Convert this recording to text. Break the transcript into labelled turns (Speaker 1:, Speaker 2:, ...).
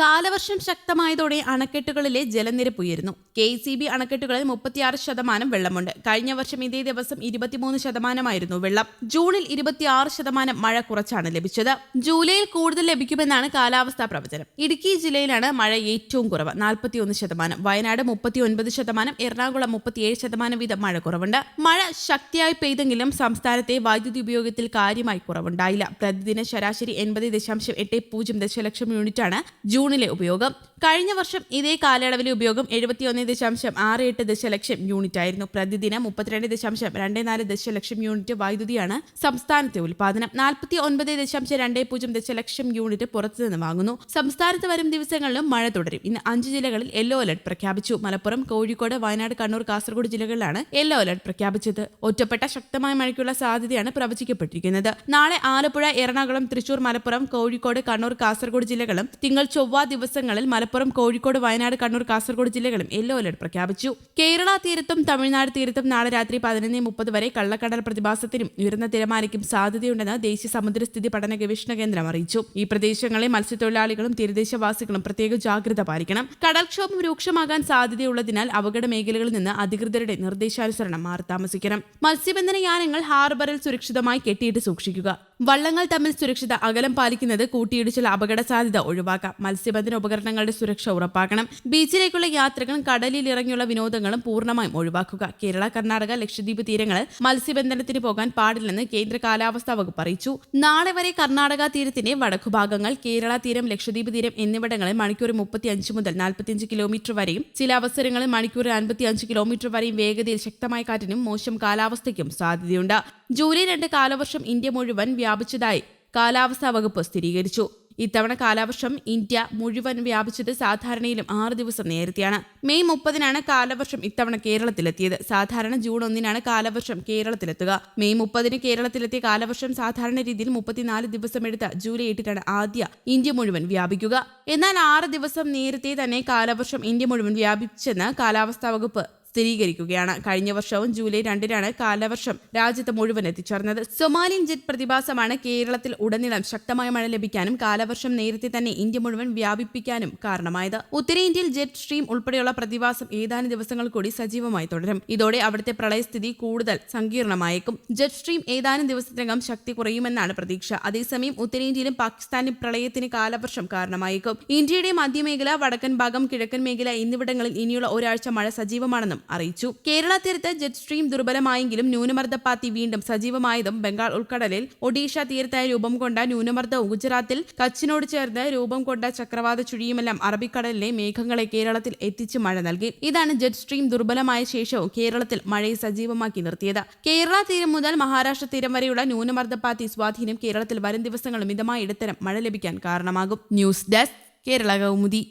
Speaker 1: കാലവർഷം ശക്തമായതോടെ അണക്കെട്ടുകളിലെ ജലനിരപ്പ് ഉയരുന്നു. കെ സി ബി അണക്കെട്ടുകളിൽ മുപ്പത്തിയാറ് ശതമാനം വെള്ളമുണ്ട്. കഴിഞ്ഞ വർഷം ഇതേ ദിവസം ഇരുപത്തിമൂന്ന് ശതമാനമായിരുന്നു വെള്ളം. ജൂണിൽ ഇരുപത്തിയാറ് ശതമാനം മഴ കുറച്ചാണ് ലഭിച്ചത്. ജൂലൈയിൽ കൂടുതൽ ലഭിക്കുമെന്നാണ് കാലാവസ്ഥാ പ്രവചനം. ഇടുക്കി ജില്ലയിലാണ് മഴ ഏറ്റവും കുറവ്. നാൽപ്പത്തിയൊന്ന് ശതമാനം. വയനാട് മുപ്പത്തിയൊൻപത് ശതമാനം. എറണാകുളം മുപ്പത്തിയേഴ് ശതമാനം വീതം മഴ കുറവുണ്ട്. മഴ ശക്തിയായി പെയ്തെങ്കിലും സംസ്ഥാനത്തെ വൈദ്യുതി ഉപയോഗത്തിൽ കാര്യമായി കുറവുണ്ടായില്ല. പ്രതിദിന ശരാശരി എൺപത് ദശാംശം എട്ട് പൂജ്യം ദശലക്ഷം യൂണിറ്റാണ് ജൂണിലെ ഉപയോഗം കഴിഞ്ഞ വർഷം ഇതേ കാലയളവിലെ ഉപയോഗം എഴുപത്തിയൊന്ന് ദശാംശം ആറ് എട്ട് ദശലക്ഷം യൂണിറ്റ് ആയിരുന്നു. പ്രതിദിനം മുപ്പത്തിരണ്ട് ദശാംശം രണ്ട് നാല് ദശലക്ഷം യൂണിറ്റ് വൈദ്യുതിയാണ് സംസ്ഥാനത്തെ ഉൽപാദനം. നാൽപ്പത്തി ഒൻപത് ദശാംശം രണ്ട് പൂജ്യം ദശലക്ഷം യൂണിറ്റ് പുറത്തുനിന്ന് വാങ്ങുന്നു. സംസ്ഥാനത്ത് വരും ദിവസങ്ങളിലും മഴ തുടരും. ഇന്ന് അഞ്ച് ജില്ലകളിൽ യെല്ലോ അലർട്ട് പ്രഖ്യാപിച്ചു. മലപ്പുറം കോഴിക്കോട് വയനാട് കണ്ണൂർ കാസർഗോഡ് ജില്ലകളിലാണ് യെല്ലോ അലർട്ട് പ്രഖ്യാപിച്ചത്. ഒറ്റപ്പെട്ട ശക്തമായ മഴയ്ക്കുള്ള സാധ്യതയാണ് പ്രവചിക്കപ്പെട്ടിരിക്കുന്നത്. നാളെ ആലപ്പുഴ എറണാകുളം തൃശൂർ മലപ്പുറം കോഴിക്കോട് കണ്ണൂർ കാസർഗോഡ് ജില്ലകളും തിങ്കൾ ചൊവ്വ ദിവസങ്ങളിൽ മലപ്പുറം കോഴിക്കോട് വയനാട് കണ്ണൂർ കാസർഗോഡ് ജില്ലകളും യെല്ലോ അലർട്ട് പ്രഖ്യാപിച്ചു. കേരള തീരത്തും തമിഴ്നാട് തീരത്തും നാളെ രാത്രി പതിനൊന്ന് മുപ്പത് വരെ കള്ളക്കടൽ പ്രതിഭാസത്തിനും ഉയർന്ന തിരമാലയ്ക്കും സാധ്യതയുണ്ടെന്ന് ദേശീയ സമുദ്രസ്ഥിതി പഠന ഗവേഷണ കേന്ദ്രം അറിയിച്ചു. ഈ പ്രദേശങ്ങളിൽ മത്സ്യത്തൊഴിലാളികളും തീരദേശവാസികളും പ്രത്യേക ജാഗ്രത പാലിക്കണം. കടൽക്ഷോഭം രൂക്ഷമാകാൻ സാധ്യതയുള്ളതിനാൽ അപകട മേഖലകളിൽ നിന്ന് അധികൃതരുടെ നിർദ്ദേശാനുസരണം മാറി താമസിക്കണം മത്സ്യബന്ധന യാനങ്ങൾ ഹാർബറിൽ സുരക്ഷിതമായി കെട്ടിയിട്ട് സൂക്ഷിക്കുക. വള്ളങ്ങൾ തമ്മിൽ സുരക്ഷിത അകലം പാലിക്കുന്നത് കൂട്ടിയിടിച്ചിൽ അപകട സാധ്യത ഒഴിവാക്കാം. മത്സ്യബന്ധന ഉപകരണങ്ങളുടെ സുരക്ഷ ഉറപ്പാക്കണം. ബീച്ചിലേക്കുള്ള യാത്രകളും കടലിൽ ഇറങ്ങിയുള്ള വിനോദങ്ങളും പൂർണമായും ഒഴിവാക്കുക. കേരള കർണാടക ലക്ഷദ്വീപ് തീരങ്ങളിൽ മത്സ്യബന്ധനത്തിന് പോകാൻ പാടില്ലെന്ന് കേന്ദ്ര കാലാവസ്ഥാ വകുപ്പ് അറിയിച്ചു. നാളെ വരെ കർണാടക തീരത്തിന്റെ വടക്കുഭാഗങ്ങൾ കേരള തീരം ലക്ഷദ്വീപ് തീരം എന്നിവിടങ്ങളിൽ മണിക്കൂർ മുപ്പത്തി അഞ്ച് മുതൽ നാൽപ്പത്തിയഞ്ച് കിലോമീറ്റർ വരെയും ചില അവസരങ്ങളിൽ മണിക്കൂർ അൻപത്തി അഞ്ച് കിലോമീറ്റർ വരെയും വേഗതയിൽ ശക്തമായ കാറ്റിനും മോശം കാലാവസ്ഥയ്ക്കും സാധ്യതയുണ്ട്. ജൂലൈ രണ്ട് കാലവർഷം ഇന്ത്യ മുഴുവൻ വ്യാപിച്ചതായി കാലാവസ്ഥാ വകുപ്പ് സ്ഥിരീകരിച്ചു. ഇത്തവണ കാലവർഷം ഇന്ത്യ മുഴുവൻ വ്യാപിച്ചത് സാധാരണയിലും ആറ് ദിവസം നേരത്തെയാണ്. മെയ് മുപ്പതിനാണ് കാലവർഷം ഇത്തവണ കേരളത്തിലെത്തിയത്. സാധാരണ ജൂൺ ഒന്നിനാണ് കാലവർഷം കേരളത്തിലെത്തുക. മെയ് മുപ്പതിന് കേരളത്തിലെത്തിയ കാലവർഷം സാധാരണ രീതിയിൽ മുപ്പത്തിനാല് ദിവസം എടുത്ത ജൂലൈ എട്ടിനാണ് ആദ്യ ഇന്ത്യ മുഴുവൻ വ്യാപിക്കുക. എന്നാൽ ആറ് ദിവസം നേരത്തെ തന്നെ കാലവർഷം ഇന്ത്യ മുഴുവൻ വ്യാപിച്ചെന്ന് കാലാവസ്ഥാ വകുപ്പ് സ്ഥിരീകരിക്കുകയാണ്. കഴിഞ്ഞ വർഷവും ജൂലൈ രണ്ടിനാണ് കാലവർഷം രാജ്യത്ത് മുഴുവൻ എത്തിച്ചേർന്നത്. സൊമാലിയൻ ജെറ്റ് പ്രതിഭാസമാണ് കേരളത്തിൽ ഉടനീളം ശക്തമായ മഴ ലഭിക്കാനും കാലവർഷം നേരത്തെ തന്നെ ഇന്ത്യ മുഴുവൻ വ്യാപിപ്പിക്കാനും കാരണമായത്. ഉത്തരേന്ത്യയിൽ ജെറ്റ് സ്ട്രീം ഉൾപ്പെടെയുള്ള പ്രതിഭാസം ഏതാനും ദിവസങ്ങൾ കൂടി സജീവമായി തുടരും. ഇതോടെ അവിടുത്തെ പ്രളയസ്ഥിതി കൂടുതൽ സങ്കീർണമായേക്കും. ജെറ്റ് സ്ട്രീം ഏതാനും ദിവസത്തിനകം ശക്തി കുറയുമെന്നാണ് പ്രതീക്ഷ. അതേസമയം ഉത്തരേന്ത്യയിലും പാകിസ്ഥാനും പ്രളയത്തിന് കാലവർഷം കാരണമായേക്കും. ഇന്ത്യയുടെ മധ്യമേഖല വടക്കൻ ഭാഗം കിഴക്കൻ മേഖല എന്നിവിടങ്ങളിൽ ഇനിയുള്ള ഒരാഴ്ച മഴ സജീവമാണെന്നും അറിയിച്ചു. കേരള തീരത്ത് ജെറ്റ് സ്ട്രീം ദുർബലമായെങ്കിലും ന്യൂനമർദ്ദപ്പാത്തി വീണ്ടും സജീവമായതും ബംഗാൾ ഉൾക്കടലിൽ ഒഡീഷ തീരത്തായി രൂപം കൊണ്ട ന്യൂനമർദ്ദവും ഗുജറാത്തിൽ കച്ചിനോട് ചേർന്ന് രൂപം കൊണ്ട ചക്രവാത ചുഴിയുമെല്ലാം അറബിക്കടലിലെ മേഘങ്ങളെ കേരളത്തിൽ എത്തിച്ച് മഴ നൽകി. ഇതാണ് ജെറ്റ് സ്ട്രീം ദുർബലമായ ശേഷവും കേരളത്തിൽ മഴയെ സജീവമാക്കി നിർത്തിയത്. കേരള തീരം മുതൽ മഹാരാഷ്ട്ര തീരം വരെയുള്ള ന്യൂനമർദ്ദപ്പാത്തി സ്വാധീനം കേരളത്തിൽ വരും ദിവസങ്ങളിൽ മിതമായ ഇടത്തരം മഴ ലഭിക്കാൻ കാരണമാകും. News desk Kerala Kaumudi.